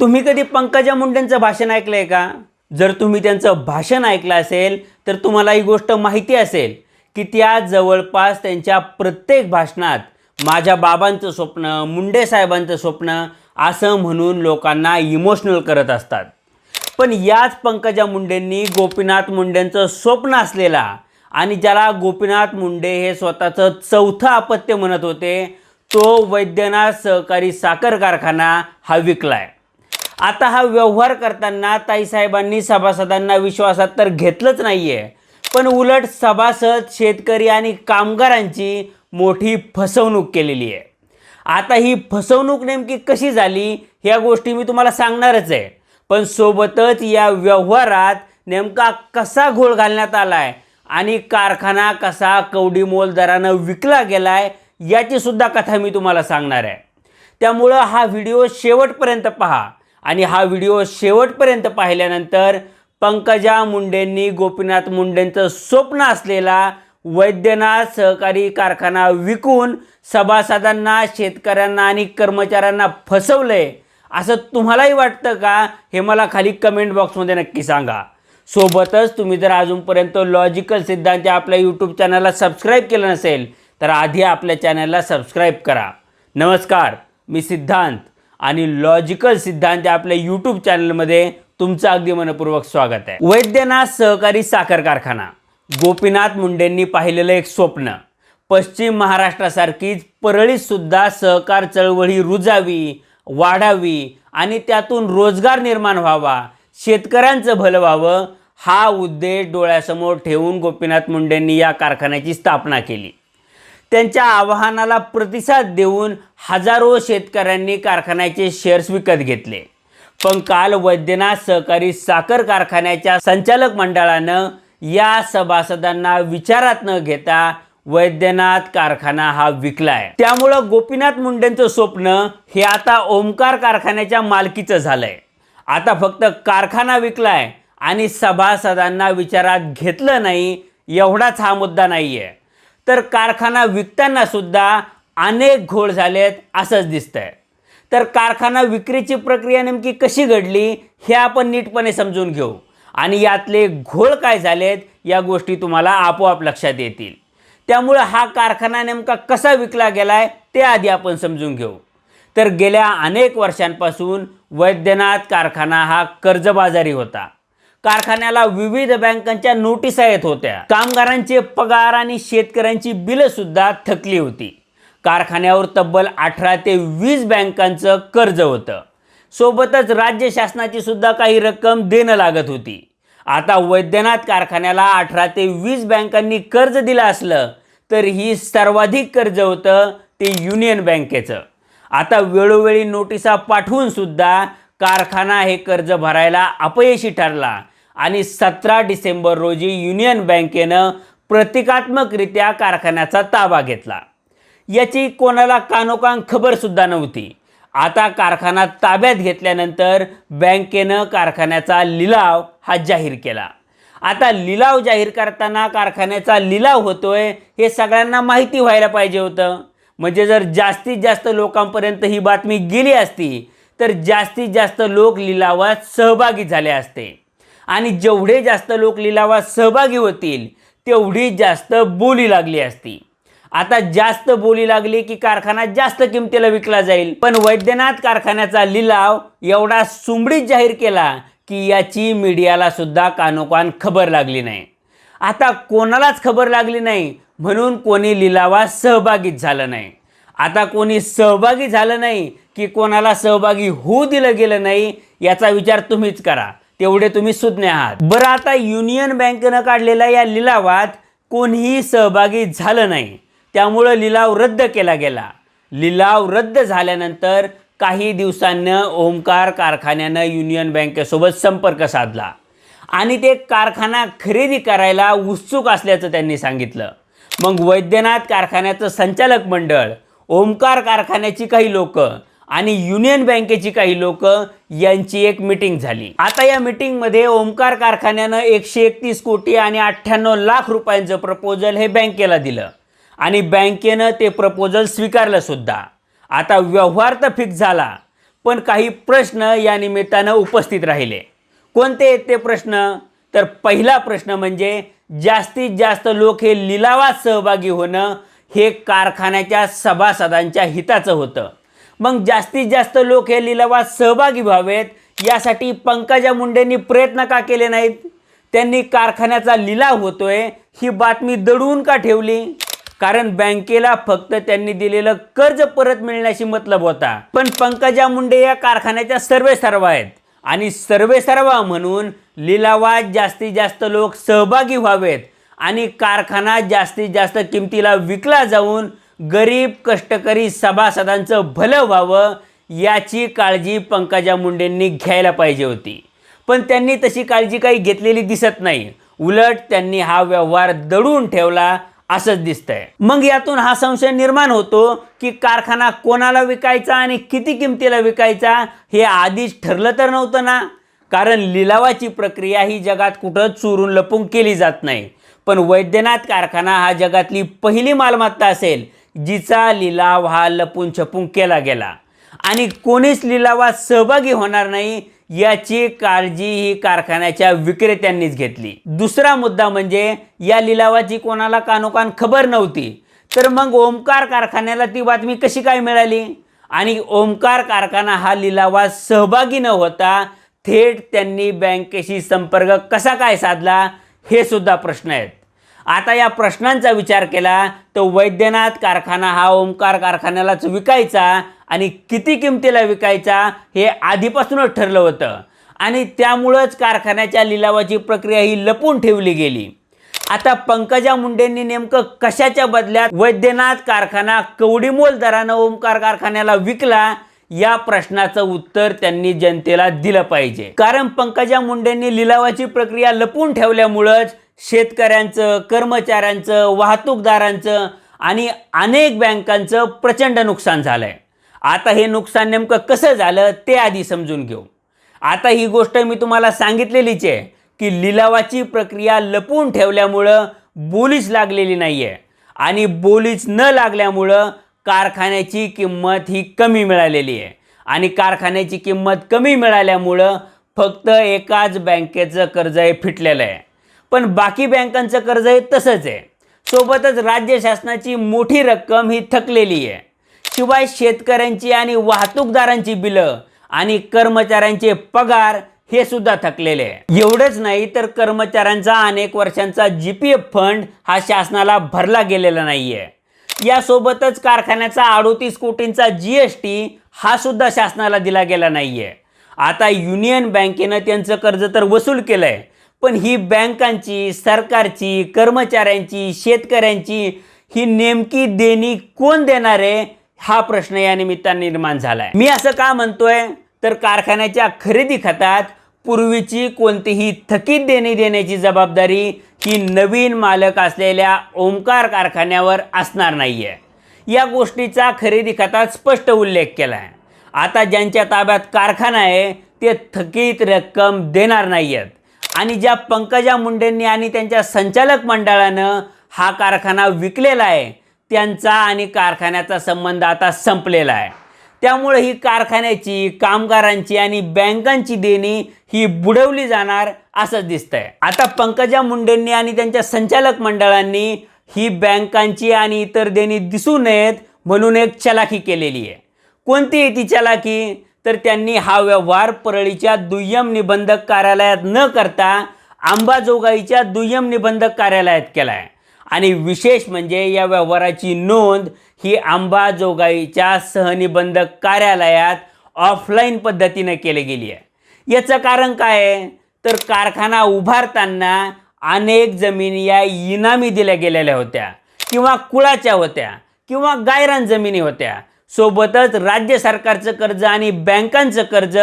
तुम्ही कधी पंकजा मुंडेंचं भाषण ऐकलंय का? जर तुम्ही त्यांचं भाषण ऐकलं असेल तर तुम्हाला ही गोष्ट माहिती असेल की त्या जवळपास त्यांच्या प्रत्येक भाषणात माझ्या बाबांचं स्वप्न मुंडे साहेबांचं स्वप्न असं म्हणून लोकांना इमोशनल करत असतात. पण याच पंकजा मुंडेंनी गोपीनाथ मुंडेंचं स्वप्न असलेला आणि ज्याला गोपीनाथ मुंडे हे स्वतःचं चौथं अपत्य म्हणत होते तो वैद्यनाथ सहकारी साखर कारखाना हा विकलाय. आता हा व्यवहार करताना ताईसाहेबांनी सभासदांना विश्वासात तर घेतलंच नाही आहे पण उलट सभासद शेतकरी आणि कामगारांची मोठी फसवणूक केलेली आहे. आता ही फसवणूक नेमकी कशी झाली ह्या गोष्टी मी तुम्हाला सांगणारच आहे. पण सोबतच या व्यवहारात नेमका कसा घोळ घालण्यात आला आहे आणि कारखाना कसा कवडीमोल दरानं विकला गेला आहे याचीसुद्धा कथा मी तुम्हाला सांगणार आहे. त्यामुळं हा व्हिडिओ शेवटपर्यंत पहा. आणि हा व्हिडिओ शेवटपर्यंत पाहिल्यानंतर पंकजा मुंडेंनी गोपीनाथ मुंडेंचं स्वप्न असलेला वैद्यनाथ सहकारी कारखाना विकून सभासदांना शेतकऱ्यांना आणि कर्मचाऱ्यांना फसवलंय असं तुम्हालाही वाटतं का? हे मला खाली कमेंट बॉक्समध्ये नक्की सांगा. सोबतच तुम्ही जर अजूनपर्यंत लॉजिकल सिद्धांत आपल्या यूट्यूब चॅनलला सबस्क्राईब केलं नसेल तर आधी आपल्या चॅनलला सबस्क्राईब करा. नमस्कार मी सिद्धांत. आणि लॉजिकल सिद्धांत आपल्या यूट्यूब चॅनलमध्ये तुमचं अगदी मनपूर्वक स्वागत आहे. वैद्यनाथ सहकारी साखर कारखाना. गोपीनाथ मुंडेंनी पाहिलेलं एक स्वप्न. पश्चिम महाराष्ट्रासारखीच परळीतसुद्धा सहकार चळवळी रुजावी वाढावी आणि त्यातून रोजगार निर्माण व्हावा शेतकऱ्यांचं भलं व्हावं हा उद्देश डोळ्यासमोर ठेवून गोपीनाथ मुंडेंनी या कारखान्याची स्थापना केली. त्यांच्या आवाहनाला प्रतिसाद देऊन हजारो शेतकऱ्यांनी कारखान्याचे शेअर्स विकत घेतले. पण काल वैद्यनाथ सहकारी साखर कारखान्याच्या संचालक मंडळानं या सभासदांना विचारात न घेता वैद्यनाथ कारखाना हा विकलाय. त्यामुळं गोपीनाथ मुंडेंचं स्वप्न हे आता ओमकार कारखान्याच्या मालकीचं झालंय. आता फक्त कारखाना विकलाय आणि सभासदांना विचारात घेतलं नाही एवढाच हा मुद्दा नाही आहे तर कारखाना विकताना सुद्धा अनेक घोळ झालेत असंच दिसतंय. तर कारखाना विक्रीची प्रक्रिया नेमकी कशी घडली हे आपण नीटपणे समजून घेऊ. आणि यातले घोळ काय झालेत या गोष्टी तुम्हाला आपोआप लक्षात येतील. त्यामुळं हा कारखाना नेमका कसा विकला गेलाय ते आधी आपण समजून घेऊ. तर गेल्या अनेक वर्षांपासून वैद्यनाथ कारखाना हा कर्जबाजारी होता. कारखान्याला विविध बँकांच्या नोटिसा येत होत्या. कामगारांचे पगार आणि शेतकऱ्यांची बिलं सुद्धा थकली होती. कारखान्यावर तब्बल अठरा ते वीस बँकांचं कर्ज होतं. सोबतच राज्य शासनाची सुद्धा काही रक्कम देणं लागत होती. आता वैद्यनाथ कारखान्याला अठरा ते वीस बँकांनी कर्ज दिलं असलं तर ही सर्वाधिक कर्ज होतं ते युनियन बँकेचं. आता वेळोवेळी नोटिसा पाठवून सुद्धा कारखाना हे कर्ज भरायला अपयशी ठरला. आणि सतरा डिसेंबर रोजी युनियन बँकेनं प्रतिकात्मकरित्या कारखान्याचा ताबा घेतला. याची कोणाला कानोकान खबरसुद्धा नव्हती. आता कारखाना ताब्यात घेतल्यानंतर बँकेनं कारखान्याचा लिलाव हा जाहीर केला. आता लिलाव जाहीर करताना कारखान्याचा लिलाव होतोय हे सगळ्यांना माहिती व्हायला पाहिजे होतं. म्हणजे जर जास्तीत जास्त लोकांपर्यंत ही बातमी गेली असती तर जास्तीत जास्त लोक लिलावात सहभागी झाले असते. आणि जेवढे जास्त लोक लिलावात सहभागी होतील तेवढी जास्त बोली लागली असती. आता जास्त बोली लागली की कारखाना जास्त किमतीला विकला जाईल. पण वैद्यनाथ कारखान्याचा लिलाव एवढा सुंबडीत जाहीर केला की याची मीडियाला सुद्धा कानोकान खबर लागली नाही. आता कोणालाच खबर लागली नाही म्हणून कोणी लिलावात सहभागीच झालं नाही. आता कोणी सहभागी झालं नाही की कोणाला सहभागी होऊ दिलं गेलं नाही याचा विचार तुम्हीच करा. तेवढे तुम्ही सुज्ञ आहात. बरं आता युनियन बँकेनं काढलेल्या या लिलावात कोणीही सहभागी झालं नाही. त्यामुळं लिलाव रद्द केला गेला. लिलाव रद्द झाल्यानंतर काही दिवसांनं ओमकार कारखान्यानं युनियन बँकेसोबत संपर्क साधला. आणि ते कारखाना खरेदी करायला उत्सुक असल्याचं त्यांनी सांगितलं. मग वैद्यनाथ कारखान्याचं संचालक मंडळ ओमकार कारखान्याची काही लोकं आणि युनियन बँकेची काही लोक यांची एक मिटिंग झाली. आता या मिटिंगमध्ये ओमकार कारखान्यानं एकशे एकतीस कोटी आणि अठ्ठ्याण्णव लाख रुपयांचं प्रपोजल हे बँकेला दिलं. आणि बँकेनं ते प्रपोजल स्वीकारलं सुद्धा. आता व्यवहार तर फिक्स झाला पण काही प्रश्न या निमित्तानं उपस्थित राहिले. कोणते आहेत ते प्रश्न? तर पहिला प्रश्न म्हणजे जास्तीत जास्त लोक हे लिलावात सहभागी होणं हे कारखान्याच्या सभासदांच्या हिताचं होतं. मग जास्तीत जास्त लोक हे लिलावात सहभागी व्हावेत यासाठी पंकजा मुंडेंनी प्रयत्न का केले नाहीत? त्यांनी कारखान्याचा लिलाव होतोय ही बातमी दडवून का ठेवली? कारण बँकेला फक्त त्यांनी दिलेलं कर्ज परत मिळण्याशी मतलब होता. पण पंकजा मुंडे या कारखान्याच्या सर्वे सर्व आहेत. आणि सर्वे सर्वा म्हणून लिलावात जास्तीत जास्त लोक सहभागी व्हावेत. आणि कारखाना जास्तीत जास्त किमतीला विकला जाऊन गरीब कष्टकरी सभासदांचं भलं व्हावं याची काळजी पंकजा मुंडेंनी घ्यायला पाहिजे होती. पण त्यांनी तशी काळजी काही घेतलेली दिसत नाही. उलट त्यांनी हा व्यवहार दडून ठेवला असंच दिसतंय. मग यातून हा संशय निर्माण होतो की कारखाना कोणाला विकायचा आणि किती किमतीला विकायचा हे आधीच ठरलं तर नव्हतं ना. कारण लिलावाची प्रक्रिया ही जगात कुठं चोरून लपून केली जात नाही. पण वैद्यनाथ कारखाना हा जगातली पहिली मालमत्ता असेल जिचा लिलाव हा लपून छपून केला गेला. आणि कोणीच लिलावात सहभागी होणार नाही याची काळजी ही कारखान्याच्या विक्रेत्यांनीच घेतली. दुसरा मुद्दा म्हणजे या लिलावाची कोणाला कानोकान खबर नव्हती. तर मग ओमकार कारखान्याला ती बातमी कशी काय मिळाली? आणि ओमकार कारखाना हा लिलावात सहभागी न होता थेट त्यांनी बँकेशी संपर्क कसा काय साधला? हे सुद्धा प्रश्न आहेत. आता या प्रश्नांचा विचार केला तर वैद्यनाथ कारखाना हा ओंकार कारखान्यालाच विकायचा आणि किती किमतीला विकायचा हे आधीपासूनच ठरलं होतं. आणि त्यामुळंच कारखान्याच्या लिलावाची प्रक्रिया ही लपून ठेवली गेली. आता पंकजा मुंडेंनी नेमकं कशाच्या बदल्यात वैद्यनाथ कारखाना कवडीमोल दरानं ओंकार कारखान्याला विकला या प्रश्नाचं उत्तर त्यांनी जनतेला दिलं पाहिजे. कारण पंकजा मुंडेंनी लिलावाची प्रक्रिया लपून ठेवल्यामुळंच शेतकऱ्यांचं कर्मचाऱ्यांचं वाहतूकदारांचं आणि अनेक बँकांचं प्रचंड नुकसान झालंय. आता हे नुकसान नेमकं कसं झालं ते आधी समजून घेऊ. आता ही गोष्ट मी तुम्हाला सांगितलेलीच आहे की लिलावाची प्रक्रिया लपून ठेवल्यामुळं बोलीच लागलेली नाही आहे आणि बोलीच न लागल्यामुळं कारखान्याची किंमत ही कमी मिळालेली आहे. आणि कारखान्याची किंमत कमी मिळाल्यामुळं फक्त एकाच बँकेचं कर्ज हे फिटलेलं आहे. पण बाकी बँकांचं कर्ज हे तसंच आहे. सोबतच राज्य शासनाची मोठी रक्कम ही थकलेली आहे. शिवाय शेतकऱ्यांची आणि वाहतूकदारांची बिलं आणि कर्मचाऱ्यांचे पगार हे सुद्धा थकलेले आहे. एवढंच नाही तर कर्मचाऱ्यांचा अनेक वर्षांचा जी पी एफ फंड हा शासनाला भरला गेलेला नाही आहे यासोबतच कारखान्याचा अडोतीस कोटींचा जी एस टी हा सुद्धा शासनाला दिला गेला नाही आहे आता युनियन बँकेनं त्यांचं कर्ज तर वसूल केलं आहे पण ही बँकांची सरकारची कर्मचाऱ्यांची शेतकऱ्यांची ही नेमकी देणी कोण देणार आहे हा प्रश्न या निमित्ताने निर्माण झाला आहे मी असं का म्हणतोय? तर कारखान्याच्या खरेदी खात्यात पूर्वीची कोणतीही थकीत देणी देण्याची जबाबदारी ही नवीन मालक असलेल्या ओंकार कारखान्यावर असणार नाही आहे या गोष्टीचा खरेदी खात्यात स्पष्ट उल्लेख केला आहे आता ज्यांच्या ताब्यात कारखाना आहे ते थकीत रक्कम देणार नाही आहेत आणि ज्या पंकजा मुंडेंनी आणि त्यांच्या संचालक मंडळानं हा कारखाना विकलेला आहे त्यांचा आणि कारखान्याचा संबंध आता संपलेला आहे. त्यामुळे ही कारखान्याची कामगारांची आणि बँकांची देणी ही बुडवली जाणार असंच दिसतंय. आता पंकजा मुंडेंनी आणि त्यांच्या संचालक मंडळांनी ही बँकांची आणि इतर देणी दिसू नयेत म्हणून एक चलाखी केलेली आहे. कोणती आहे ती चलाखी? तर त्यांनी हा व्यवहार परळीच्या दुय्यम निबंधक कार्यालयात न करता अंबाजोगाईच्या दुय्यम निबंधक कार्यालयात केला आहे आणि विशेष म्हणजे या व्यवहाराची नोंद ही अंबाजोगाईच्या सहनिबंधक कार्यालयात ऑफलाईन पद्धतीनं केली गेली आहे. याचं कारण काय आहे? तर कारखाना उभारताना अनेक जमिनी या इनामी दिल्या गेलेल्या होत्या किंवा कुळाच्या होत्या किंवा गायरान जमिनी होत्या. सोबतच राज्य सरकारचं कर्ज आणि बँकांचं कर्ज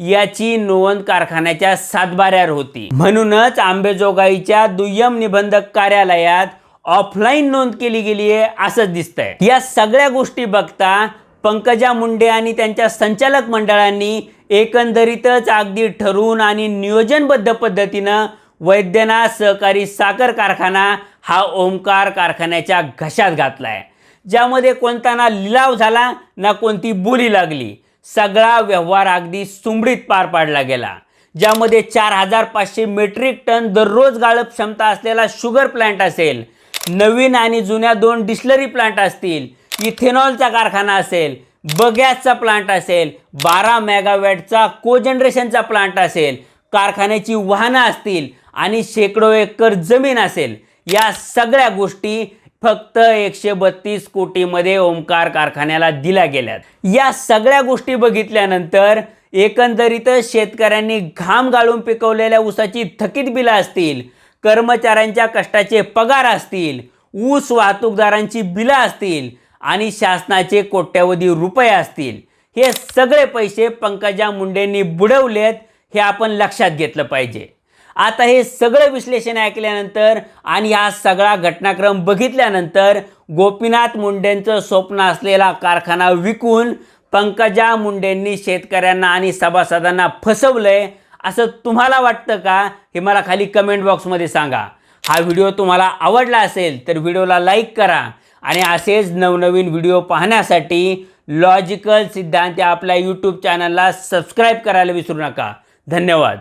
याची नोंद कारखान्याच्या सातबाऱ्यावर होती. म्हणूनच आंबेजोगाईच्या दुय्यम निबंधक कार्यालयात ऑफलाईन नोंद केली गेली आहे असंच दिसतंय. या सगळ्या गोष्टी बघता पंकजा मुंडे आणि त्यांच्या संचालक मंडळांनी एकंदरीतच अगदी ठरवून आणि नियोजनबद्ध पद्धतीनं वैद्यनाथ सहकारी साखर कारखाना हा ओंकार कारखान्याच्या घशात घातला आहे ज्यामध्ये कोणता ना लिलाव झाला ना कोणती बोली लागली. सगळा व्यवहार अगदी सुमडीत पार पाडला गेला. ज्यामध्ये चार हजार पाचशे मेट्रिक टन दररोज गाळप क्षमता असलेला शुगर प्लांट असेल नवीन आणि जुन्या दोन डिस्लरी प्लांट असतील इथेनॉलचा कारखाना असेल बगॅसचा प्लांट असेल बारा मेगावॅटचा कोजनरेशनचा प्लांट असेल कारखान्याची वाहनं असतील आणि शेकडो एकर जमीन असेल या सगळ्या गोष्टी फक्त एकशे बत्तीस कोटीमध्ये ओमकार कारखान्याला दिल्या गेल्यात. या सगळ्या गोष्टी बघितल्यानंतर एकंदरीतच शेतकऱ्यांनी घाम गाळून पिकवलेल्या ऊसाची थकीत बिलं असतील कर्मचाऱ्यांच्या कष्टाचे पगार असतील ऊस वाहतूकदारांची बिलं असतील आणि शासनाचे कोट्यवधी रुपये असतील हे सगळे पैसे पंकजा मुंडेंनी बुडवलेत हे आपण लक्षात घेतलं पाहिजे. आता हे सगळं विश्लेषण ऐकल्यानंतर आणि हा सगळा घटनाक्रम बघितल्यानंतर गोपीनाथ मुंडेंचं स्वप्न असलेला कारखाना विकून पंकजा मुंडेंनी शेतकऱ्यांना आणि सभासदांना फसवलंय असं तुम्हाला वाटतं का? हे मला खाली कमेंट बॉक्समध्ये सांगा. हा व्हिडिओ तुम्हाला आवडला असेल तर व्हिडिओला लाईक करा आणि असेच नवनवीन व्हिडिओ पाहण्यासाठी लॉजिकल सिद्धांत या आपल्या यूट्यूब चॅनलला सबस्क्राईब करायला विसरू नका. धन्यवाद.